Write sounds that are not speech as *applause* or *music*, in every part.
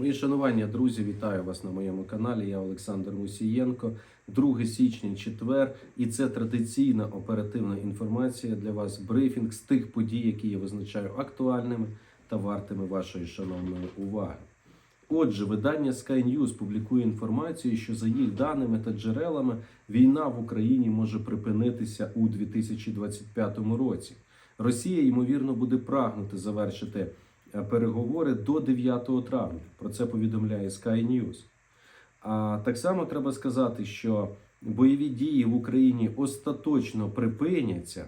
Мої шанування, друзі, вітаю вас на моєму каналі. Я Олександр Мусієнко. 2 січня, четвер, і це традиційна оперативна інформація для вас. Брифінг з тих подій, які я визначаю актуальними та вартими вашої шановної уваги. Отже, видання Sky News публікує інформацію, що за їх даними та джерелами війна в Україні може припинитися у 2025 році. Росія ймовірно буде прагнути завершити переговори до 9 травня. Про це повідомляє Sky News. А так само треба сказати, що бойові дії в Україні остаточно припиняться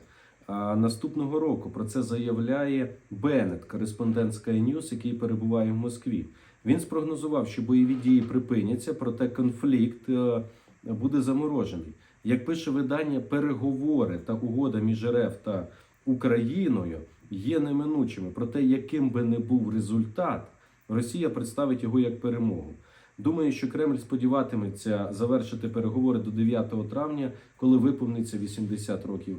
а, наступного року. Про це заявляє Беннет, кореспондент Sky News, який перебуває в Москві. Він спрогнозував, що бойові дії припиняться, проте конфлікт е, буде заморожений. Як пише видання, переговори та угода між РФ та Україною є неминучими. Проте, яким би не був результат, Росія представить його як перемогу. Думаю, що Кремль сподіватиметься завершити переговори до 9 травня, коли виповниться 80 років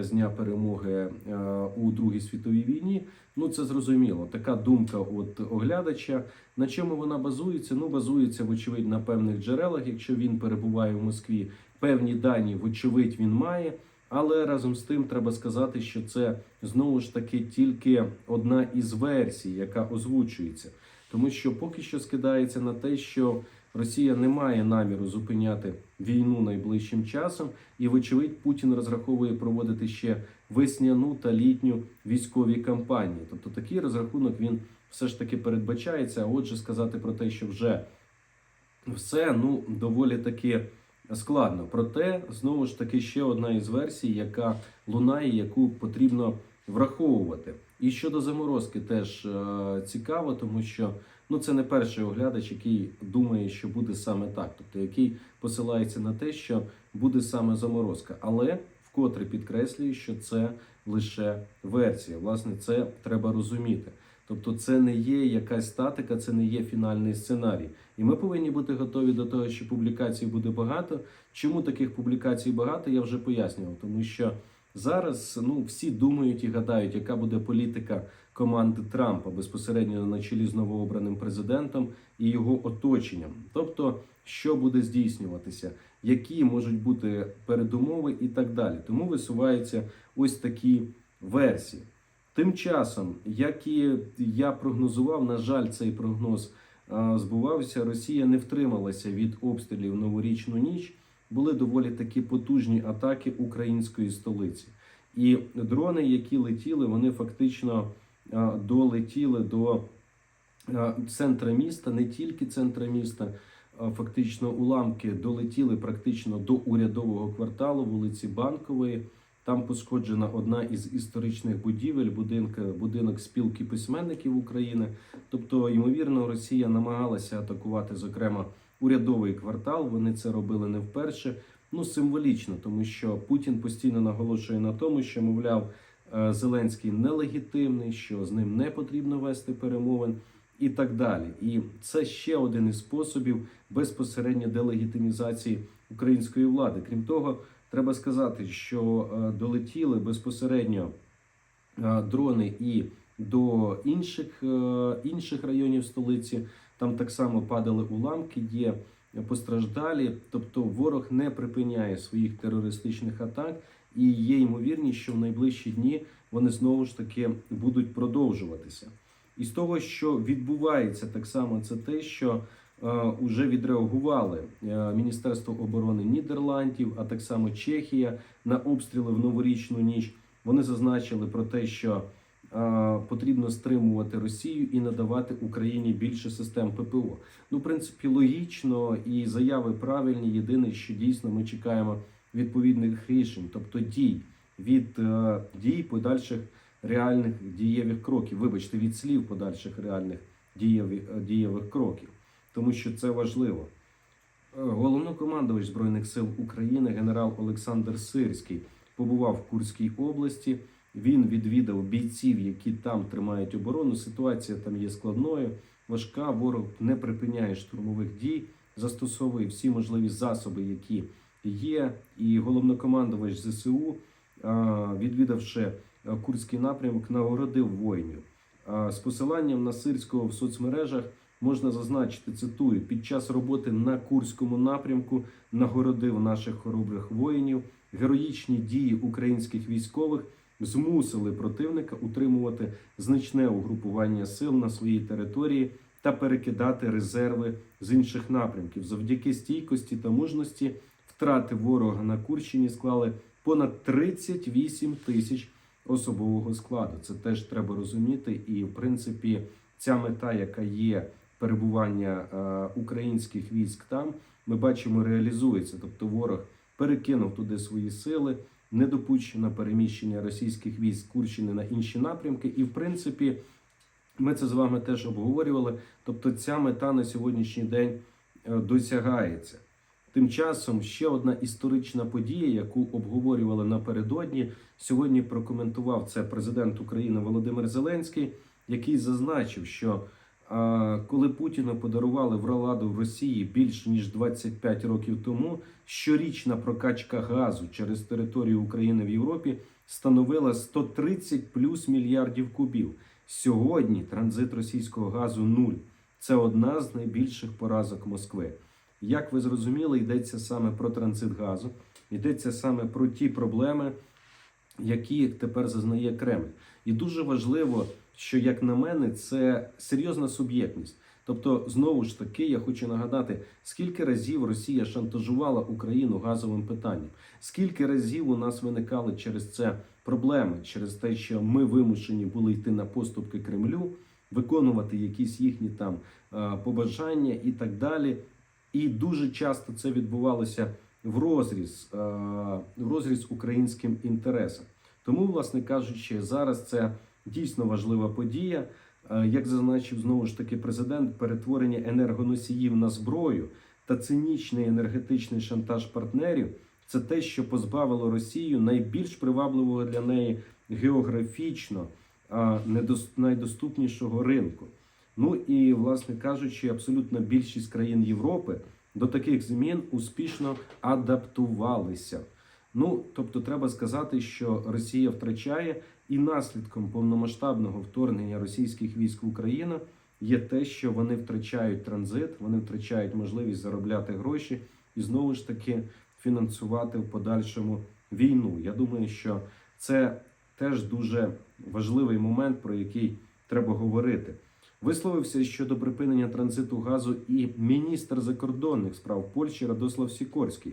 з дня перемоги е, у Другій світовій війні. Ну це зрозуміло. Така думка от оглядача. На чому вона базується? Ну базується вочевидь на певних джерелах. Якщо він перебуває в Москві, певні дані, вочевидь, він має. Але разом з тим треба сказати, що це знову ж таки тільки одна із версій, яка озвучується, тому що поки що скидається на те, що Росія не має наміру зупиняти війну найближчим часом, і, вочевидь, Путін розраховує проводити ще весняну та літню військові кампанії. Тобто такий розрахунок він все ж таки передбачається. А отже, сказати про те, що вже все ну доволі таки складно. Проте знову ж таки ще одна із версій, яка лунає, яку потрібно враховувати. І щодо заморозки, теж е, цікаво, тому що ну це не перший оглядач, який думає, що буде саме так, тобто який посилається на те, що буде саме заморозка, але вкотре підкреслюю, що це лише версія. Власне, це треба розуміти. Тобто, це не є якась статика, це не є фінальний сценарій. І ми повинні бути готові до того, що публікацій буде багато. Чому таких публікацій багато, я вже пояснював, тому що зараз ну всі думають і гадають, яка буде політика команди Трампа безпосередньо на чолі з новообраним президентом і його оточенням. Тобто, що буде здійснюватися, які можуть бути передумови і так далі. Тому висуваються ось такі версії. Тим часом, як і я прогнозував, на жаль, цей прогноз збувався. Росія не втрималася від обстрілів новорічну ніч. Були доволі такі потужні атаки української столиці. І дрони, які летіли, вони фактично долетіли до центра міста, не тільки центра міста. Фактично, уламки долетіли практично до урядового кварталу вулиці Банкової. Там пошкоджена одна із історичних будівель, будинок, будинок спілки письменників України. Тобто, ймовірно, Росія намагалася атакувати, зокрема, урядовий квартал. Вони це робили не вперше. Ну, символічно, тому що Путін постійно наголошує на тому, що, мовляв, е, Зеленський нелегітимний, що з ним не потрібно вести перемовин і так далі. І це ще один із способів безпосередньо делегітимізації української влади. Крім того. Треба сказати, що е, долетіли безпосередньо е, дрони і до інших е, інших районів столиці. Там так само падали уламки, є постраждалі. Тобто ворог не припиняє своїх терористичних атак, і є ймовірність, що в найближчі дні вони знову ж таки будуть продовжуватися. І з того, що відбувається так само, це те, що Уже відреагували е, Міністерство оборони Нідерландів, а так само Чехія на обстріли в новорічну ніч. Вони зазначили про те, що потрібно стримувати Росію і надавати Україні більше систем ППО. Ну, в принципі, логічно і заяви правильні. Єдине, що дійсно ми чекаємо відповідних рішень, тобто дій від е, дій подальших реальних дієвих кроків. Вибачте, від слів подальших реальних дієвих кроків тому що це важливо. Е, Головнокомандувач Збройних сил України генерал Олександр Сирський побував в Курській області. Він відвідав бійців, які там тримають оборону. Ситуація там є складною, важка. Ворог не припиняє штурмових дій, застосовує всі можливі засоби, які є. І головнокомандувач ЗСУ, відвідавши е, Курський напрямок, нагородив воїнів. З посиланням на Сирського в соцмережах можна зазначити, цитую, під час роботи на Курському напрямку нагородив наших хоробрих воїнів. Героїчні дії українських військових змусили противника утримувати значне угрупування сил на своїй території та перекидати резерви з інших напрямків. Завдяки стійкості та мужності втрати ворога на Курщині склали понад 38 тисяч особового складу. Це теж треба розуміти. І в принципі, ця мета, яка є перебування е, українських військ там, ми бачимо, реалізується. Тобто, ворог перекинув туди свої сили, не допущено переміщення російських військ Курщини на інші напрямки. І в принципі, ми це з вами теж обговорювали. Тобто, ця мета на сьогоднішній день е, досягається. Тим часом ще одна історична подія, яку обговорювали напередодні. Сьогодні прокоментував це президент України Володимир Зеленський, який зазначив, що коли Путіну подарували в Роладу в Росії більше ніж 25 років тому, щорічна прокачка газу через територію України в Європі становила 130 плюс мільярдів кубів. Сьогодні транзит російського газу нуль. Це одна з найбільших поразок Москви. Як ви зрозуміли, йдеться саме про транзит газу, йдеться саме про ті проблеми, які тепер зазнає Кремль. І дуже важливо, що, як на мене, це серйозна суб'єктність. Тобто, знову ж таки, я хочу нагадати, скільки разів Росія шантажувала Україну газовим питанням, скільки разів у нас виникали через це проблеми, через те, що ми вимушені були йти на поступки Кремлю, виконувати якісь їхні там е, побажання і так далі. І дуже часто це відбувалося в розріз, е, в розріз українським інтересам. Тому, власне кажучи, зараз це дійсно важлива подія. Е, Як зазначив знову ж таки президент, перетворення енергоносіїв на зброю та цинічний енергетичний шантаж партнерів це те, що позбавило Росію найбільш привабливого для неї географічно найдоступнішого ринку. Ну і, власне кажучи, абсолютно більшість країн Європи до таких змін успішно адаптувалися. Ну, тобто, треба сказати, що Росія втрачає, і наслідком повномасштабного вторгнення російських військ в Україну є те, що вони втрачають транзит, вони втрачають можливість заробляти гроші і знову ж таки фінансувати в подальшому війну. Я думаю, що це теж дуже важливий момент, про який треба говорити. Висловився щодо припинення транзиту газу і міністр закордонних справ Польщі Радослав Сікорський.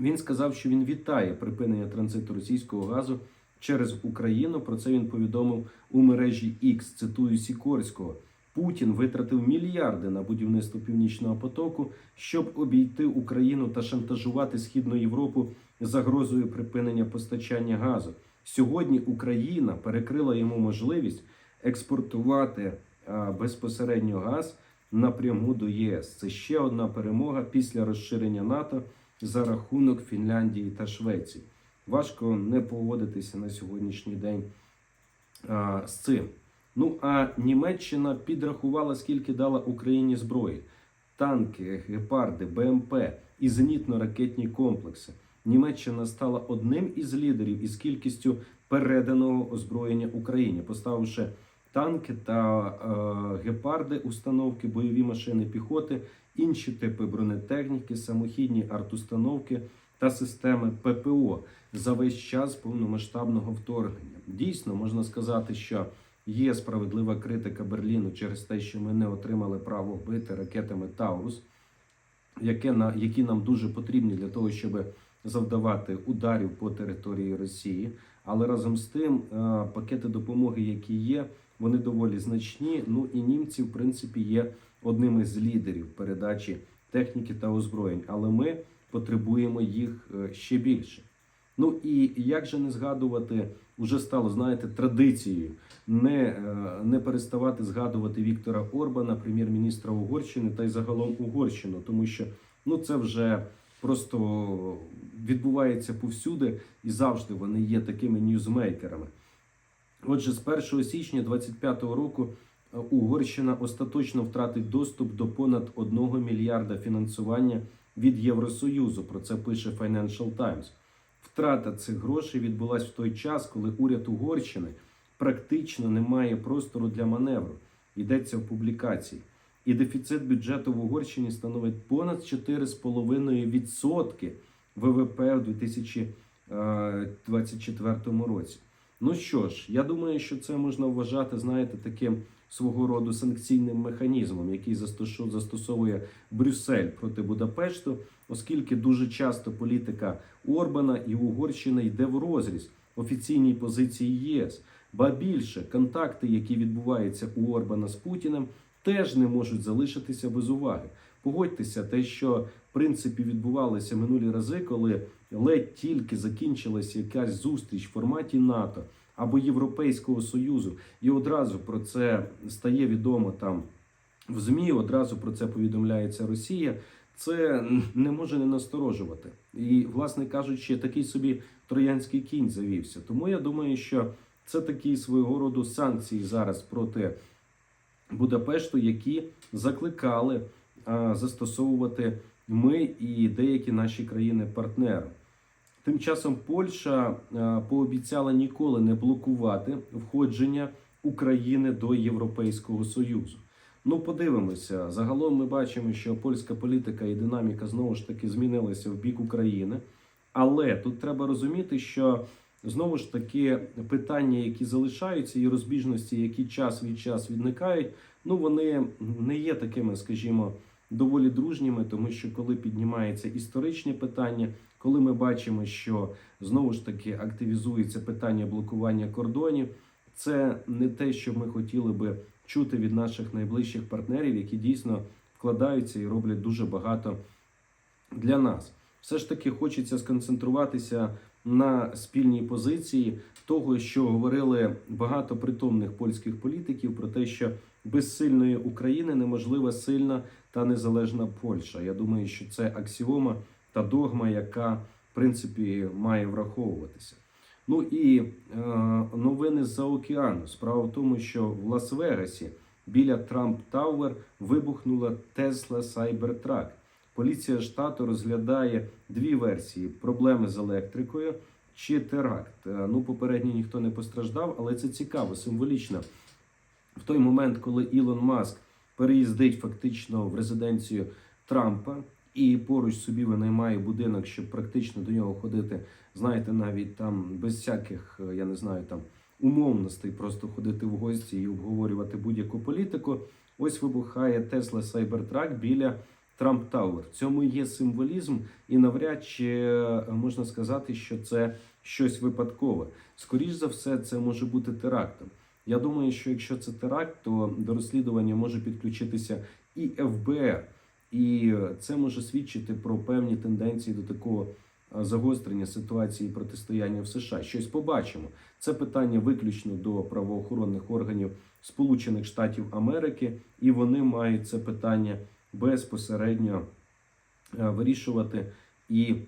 Він сказав, що він вітає припинення транзиту російського газу через Україну. Про це він повідомив у мережі X, цитую Сікорського. Путін витратив мільярди на будівництво північного потоку, щоб обійти Україну та шантажувати Східну Європу загрозою припинення постачання газу. Сьогодні Україна перекрила йому можливість експортувати а, безпосередньо газ напряму до ЄС. Це ще одна перемога після розширення НАТО за рахунок Фінляндії та Швеції. Важко не погодитися на сьогоднішній день а, з цим. Ну а Німеччина підрахувала, скільки дала Україні зброї: танки, гепарди, БМП і зенітно-ракетні комплекси. Німеччина стала одним із лідерів із кількістю переданого озброєння Україні, поставивши танки та е, гепарди, установки, бойові машини піхоти, інші типи бронетехніки, самохідні артустановки та системи ППО за весь час повномасштабного вторгнення. Дійсно, можна сказати, що є справедлива критика Берліну через те, що ми не отримали право бити ракетами Таурус, які нам дуже потрібні для того, щоб завдавати ударів по території Росії. Але разом з тим е, пакети допомоги, які є, вони доволі значні. Ну і німці, в принципі, є одним із лідерів передачі техніки та озброєнь. Але ми потребуємо їх е, ще більше. Ну і як же не згадувати, уже стало знаєте традицією не, е, не переставати згадувати Віктора Орбана, прем'єр-міністра Угорщини та й загалом Угорщину, тому що ну це вже просто відбувається повсюди і завжди вони є такими ньюзмейкерами. Отже, з 1 січня 2025 року е, Угорщина остаточно втратить доступ до понад 1 мільярда фінансування від Євросоюзу. Про це пише Financial Times. Втрата цих грошей відбулась в той час, коли уряд Угорщини практично не має простору для маневру. Йдеться в публікації. і дефіцит бюджету в Угорщині становить понад 4,5% ВВП в 2024 році. Ну що ж, я думаю, що це можна вважати, знаєте, таким свого роду санкційним механізмом, який застосовує Брюссель проти Будапешту, оскільки дуже часто політика Орбана і Угорщини йде в розріз офіційній позиції ЄС. Ба більше контакти, які відбуваються у Орбана з Путіним, теж не можуть залишитися без уваги. Погодьтеся, те, що в принципі відбувалося минулі рази, коли ледь тільки закінчилася якась зустріч в форматі НАТО або Європейського Союзу, і одразу про це стає відомо там в ЗМІ, одразу про це повідомляється Росія. Це не може не насторожувати. І, власне кажучи, такий собі троянський кінь завівся. Тому я думаю, що це такі свого роду санкції зараз проти Будапешту, які закликали застосовувати ми і деякі наші країни-партнери. Тим часом Польща пообіцяла ніколи не блокувати входження України до Європейського Союзу. Ну, подивимося. Загалом ми бачимо, що польська політика і динаміка знову ж таки змінилася в бік України. Але тут треба розуміти, що знову ж таки питання, які залишаються, і розбіжності, які час від час відникають, ну вони не є такими, скажімо, доволі дружніми, тому що коли піднімаються історичні питання, коли ми бачимо, що знову ж таки активізується питання блокування кордонів, це не те, що ми хотіли би чути від наших найближчих партнерів, які дійсно вкладаються і роблять дуже багато для нас. Все ж таки хочеться сконцентруватися на спільній позиції того, що говорили багато притомних польських політиків про те, що без сильної України неможлива сильна та незалежна Польща. Я думаю, що це аксіома та догма, яка в принципі має враховуватися. Ну і е, новини з-за океану. Справа в тому, що в Лас-Вегасі біля Трамп Тауер вибухнула Тесла Cybertruck. Поліція штату розглядає дві версії: проблеми з електрикою чи теракт. Е, Ну, попередньо ніхто не постраждав, але це цікаво, символічно. В той момент, коли Ілон Маск переїздить фактично в резиденцію Трампа і поруч собі винаймає будинок, щоб практично до нього ходити, знаєте, навіть там без всяких, е, я не знаю, там умовностей, просто ходити в гості і обговорювати будь-яку політику. Ось вибухає Tesla Cybertruck біля Трамп Тауер. В цьому є символізм, і навряд чи е, можна сказати, що це щось випадкове. Скоріш за все, це може бути терактом. Я думаю, що якщо це теракт, то до розслідування може підключитися і ФБР, і це може свідчити про певні тенденції до такого загострення ситуації протистояння в США. Щось побачимо. Це питання виключно до правоохоронних органів Сполучених Штатів Америки, і вони мають це питання безпосередньо е, вирішувати і е,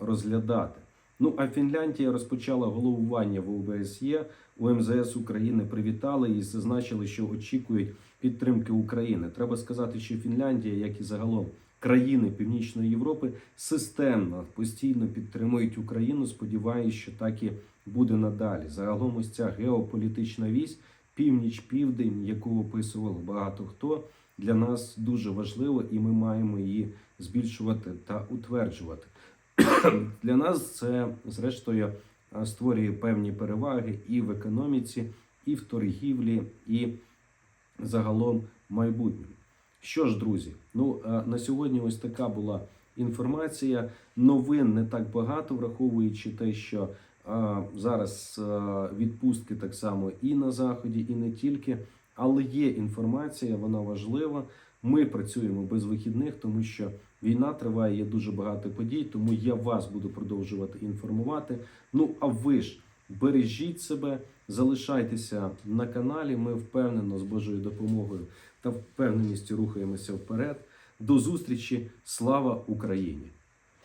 розглядати. Ну а Фінляндія розпочала головування в ОБСЄ. У МЗС України привітали і зазначили, що очікують підтримки України. Треба сказати, що Фінляндія, як і загалом країни Північної Європи, системно постійно підтримують Україну. Сподіваюсь, що так і буде надалі. Загалом ось ця геополітична вісь, північ-південь, яку описував багато хто, для нас дуже важливо, і ми маємо її збільшувати та утверджувати. *coughs* Для нас це зрештою створює певні переваги і в економіці, і в торгівлі, і загалом майбутньому. Що ж, друзі, ну на сьогодні ось така була інформація. Новин не так багато, враховуючи те, що а, зараз а, відпустки так само і на заході, і не тільки. Але є інформація, вона важлива. Ми працюємо без вихідних, тому що війна триває, є дуже багато подій. Тому я вас буду продовжувати інформувати. Ну а ви ж бережіть себе, залишайтеся на каналі. Ми впевнено з Божою допомогою та впевненістю рухаємося вперед. До зустрічі! Слава Україні!